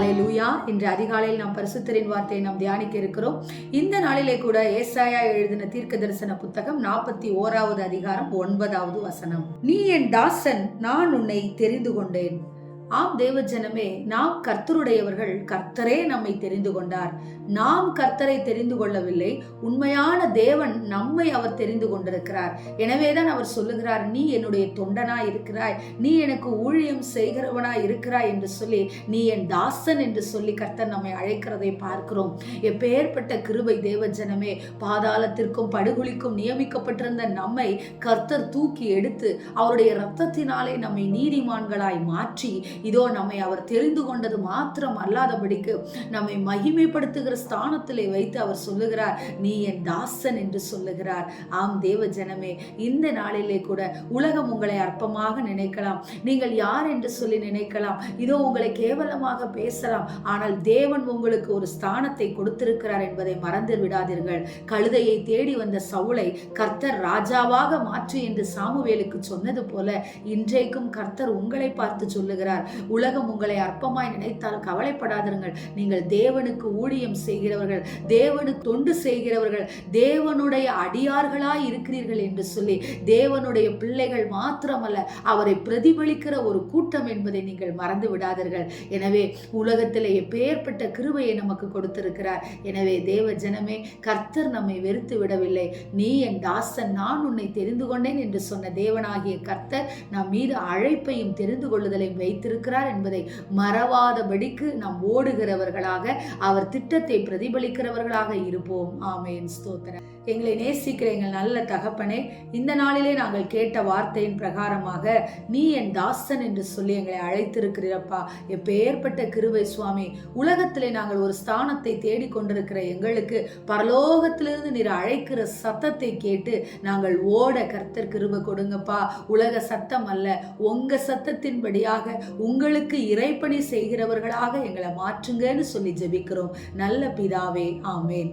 ஹலே லூயா இன்று அதிகாலையில் நாம் பரிசுத்தரின் வார்த்தையை நாம் தியானிக்க இருக்கிறோம். இந்த நாளிலே கூட ஏசாயா எழுதின தீர்க்க தரிசன புத்தகம் நாற்பத்தி ஓராவது அதிகாரம் ஒன்பதாவது வசனம். நீ என் தாசன் நான் உன்னை தெரிந்து கொண்டேன். ஆம் தேவ ஜனமே நாம் கர்த்தருடையவர்கள் கர்த்தரே நம்மை தெரிந்து கொண்டார். நாம் கர்த்தரை தெரிந்து கொள்ளவில்லை உண்மையான தேவன் நம்மை அவர் தெரிந்து கொண்டிருக்கிறார். எனவேதான் அவர் சொல்லுகிறார் நீ என்னுடைய தொண்டனாய் இருக்கிறாய் நீ எனக்கு ஊழியம் செய்கிறவனாய் இருக்கிறாய் என்று சொல்லி நீ என் தாசன் என்று சொல்லி கர்த்தர் நம்மை அழைக்கிறதை பார்க்கிறோம். எப்பேற்பட்ட கிருபை தேவ ஜனமே பாதாளத்திற்கும் படுகொலிக்கும் நியமிக்கப்பட்டிருந்த நம்மை கர்த்தர் தூக்கி எடுத்து அவருடைய இரத்தத்தினாலே நம்மை நீதிமான்களாய் மாற்றி இதோ நம்மை அவர் தெரிந்து கொண்டது மாத்திரம் அல்லாதபடிக்கு நம்மை மகிமைப்படுத்துகிற ஸ்தானத்திலே வைத்து அவர் சொல்லுகிறார் நீ என் தாசன் என்று சொல்லுகிறார். ஆம் தேவ ஜனமே இந்த நாளிலே கூட உலகம் உங்களை அற்பமாக நினைக்கலாம். நீங்கள் யார் என்று சொல்லி நினைக்கலாம். இதோ உங்களை கேவலமாக பேசலாம். ஆனால் தேவன் உங்களுக்கு ஒரு ஸ்தானத்தை கொடுத்திருக்கிறார் என்பதை மறந்து விடாதீர்கள். கழுதையை தேடி வந்த சவுளை கர்த்தர் ராஜாவாக மாற்று என்று சாமுவேலுக்கு சொன்னது போல இன்றைக்கும் கர்த்தர் உங்களை பார்த்து சொல்லுகிறார். உலகம் உங்களை அற்பமாய் நினைத்தால் கவலைப்படாதிருங்கள். நீங்கள் தேவனுக்கு ஊழியம் செய்கிறவர்கள் தேவனுக்கு தொண்டு செய்கிறவர்கள் தேவனுடைய அடியார்களாய் இருக்கிறீர்கள் என்று சொல்லி தேவனுடைய பிள்ளைகள் மாத்திரமல்ல அவரை பிரதிபலிக்கிற ஒரு கூட்டம் என்பதை நீங்கள் மறந்து விடாதீர்கள். எனவே உலகத்தில் எப்பேற்பட்ட கிருபையை நமக்கு கொடுத்திருக்கிறார். எனவே தேவ ஜனமே கர்த்தர் நம்மை வெறுத்து விடவில்லை. நீ என் தாசன் நான் உன்னை தெரிந்து கொண்டேன் என்று சொன்ன தேவனாகிய கர்த்தர் நம் மீது அழைப்பையும் தெரிந்து கொள்ளுதலையும் வைத்திருக்க வைத்திருக்கிறார் என்பதை மறவாதபடிக்கு நாம் ஓடுகிறவர்களாக அவர் திட்டத்தை பிரதிபலிக்கிறவர்களாக இருப்போம். ஆமேன். ஸ்தோத்திரம். எங்களை நேசிக்கிற எங்கள் நல்ல தகப்பனே இந்த நாளிலே நாங்கள் கேட்ட வார்த்தையின் பிரகாரமாக நீ என் தாசன் என்று சொல்லி எங்களை அழைத்திருக்கிறப்பா எப்பேற்பட்ட கிருவை சுவாமி உலகத்திலே நாங்கள் ஒரு ஸ்தானத்தை தேடிக்கொண்டிருக்கிற எங்களுக்கு பரலோகத்திலிருந்து நீர் அழைக்கிற சத்தத்தை கேட்டு நாங்கள் ஓட கர்த்தர் கிருபை கொடுங்கப்பா. உலக சத்தம் அல்ல உங்க சத்தத்தின்படியாக உங்களுக்கு இறைப்பணி செய்கிறவர்களாக எங்களை மாற்றுங்கன்னு சொல்லி ஜெபிக்கிறோம். நல்ல பிதாவே ஆமேன்.